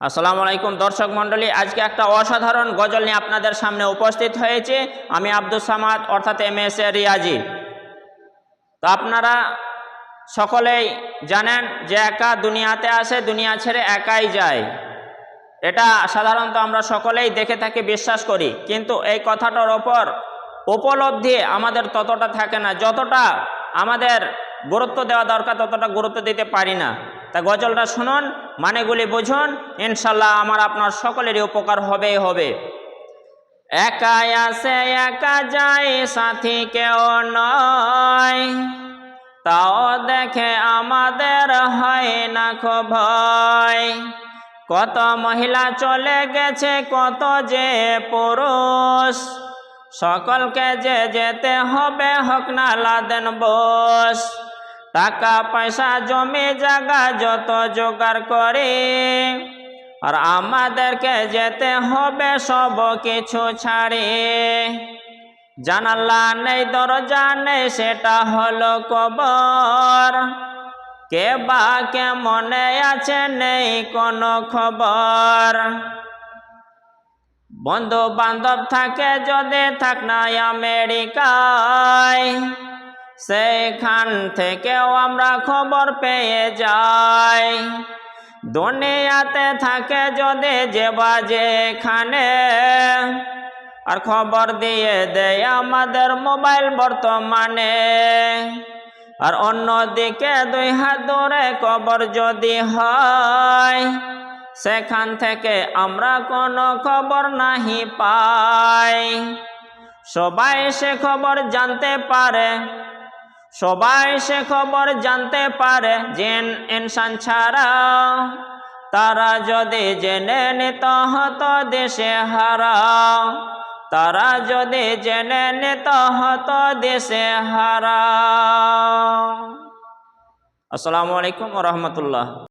আসসালামু আলাইকুম দর্শক মণ্ডলী, আজকে একটা অসাধারণ গজল নিয়ে আপনাদের সামনে উপস্থিত হয়েছে। আমি আব্দুল সামাদ, অর্থাৎ এম এস এ রিয়াজি। তো আপনারা সকলেই জানেন যে একা দুনিয়াতে আসে, দুনিয়া ছেড়ে একাই যায়। এটা সাধারণত আমরা সকলেই দেখে থাকি, বিশ্বাস করি। কিন্তু এই কথাটার ওপর উপলব্ধি আমাদের ততটা থাকে না। যতটা আমাদের গুরুত্ব দেওয়া দরকার, ততটা গুরুত্ব দিতে পারি না। তা গজলটা শুনুন, মানেগুলি বুঝুন, ইনশাল্লাহ আমার আপনার সকলেরই উপকার হবেই হবে। একা আসে একা যায়, সাথী কেউ নয়। তাও দেখে আমাদের হয় না ভয়। কত মহিলা চলে গেছে, কত যে পুরুষ। সকলকে যে যেতে হবে, হোক না লাদেন বস। টাকা পয়সা জমি জায়গা যত জোগাড় করে, আর আমাদেরকে যেতে হবে সব কিছু ছাড়ে। জানাল্লা নেই, দরজা নেই, সেটা হলো কবর। কে বা কে মনে আছে নেই কোনো খবর। বন্ধু বান্ধব থাকে, যদি থাক না আমেরিকায় সেখান থেকেও আমরা খবর পেয়ে যাই। দুনিয়াতে থাকে যদি যে এখানে, আর খবর দিয়ে দেয় আমাদের মোবাইল বর্তমানে। আর অন্যদিকে দুই হাত দূরে কবর যদি হয়, সেখান থেকে আমরা কোনো খবর নাহি পাই। সবাই সে খবর জানতে পারে সবাই সে খবর জানতে পারে জেন ইনসান ছাড়া। তারা যদি জেনে নিত হতো দেশে হারা। তারা যদি জেনে নিত হতো দেশে হারা। আসসালামু আলাইকুম রহমতুল্লাহ।